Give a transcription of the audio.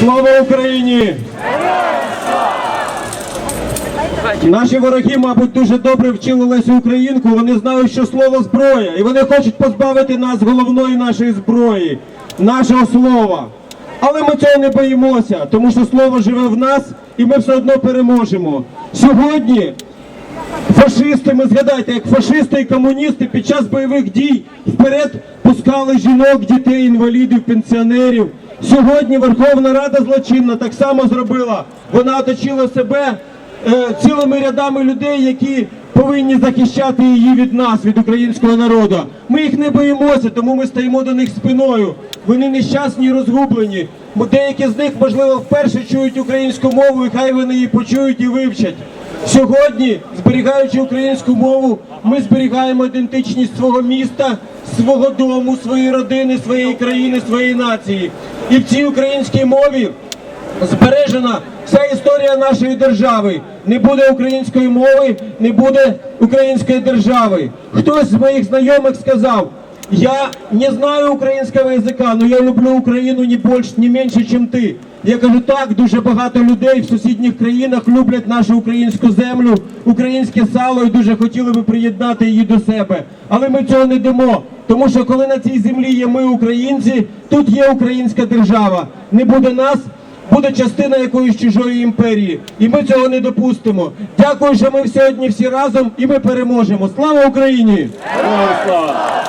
Слава Україні! Наші вороги, мабуть, дуже добре вчили Лесю Українку. Вони знають, що слово зброя, і вони хочуть позбавити нас головної нашої зброї, нашого слова. Але ми цього не боїмося, тому що слово живе в нас, і ми все одно переможемо. Сьогодні фашисти, ми згадайте, як фашисти і комуністи під час бойових дій вперед пускали жінок, дітей, інвалідів, пенсіонерів. Сьогодні Верховна Рада злочинна так само зробила. Вона оточила себе е, цілими рядами людей, які повинні захищати її від нас, від українського народу. Ми їх не боїмося, тому ми стоїмо до них спиною. Вони нещасні і розгублені. Деякі з них, можливо, вперше чують українську мову, і хай вони її почують і вивчать. Сьогодні, зберігаючи українську мову, ми зберігаємо ідентичність свого міста, свого дому, своєї родини, своєї країни, своєї нації. І в цій українській мові збережена вся історія нашої держави. Не буде української мови, не буде української держави. Хтось з моїх знайомих сказав. Я не знаю українського язика, але я люблю Україну не більше, не менше, ніж ти. Я кажу, так, дуже багато людей в сусідніх країнах люблять нашу українську землю, українське сало і дуже хотіли би приєднати її до себе. Але ми цього не дамо. Тому що коли на цій землі є ми, українці, тут є українська держава. Не буде нас, буде частина якоїсь чужої імперії. І ми цього не допустимо. Дякую, що ми сьогодні всі разом і ми переможемо. Слава Україні! Слава!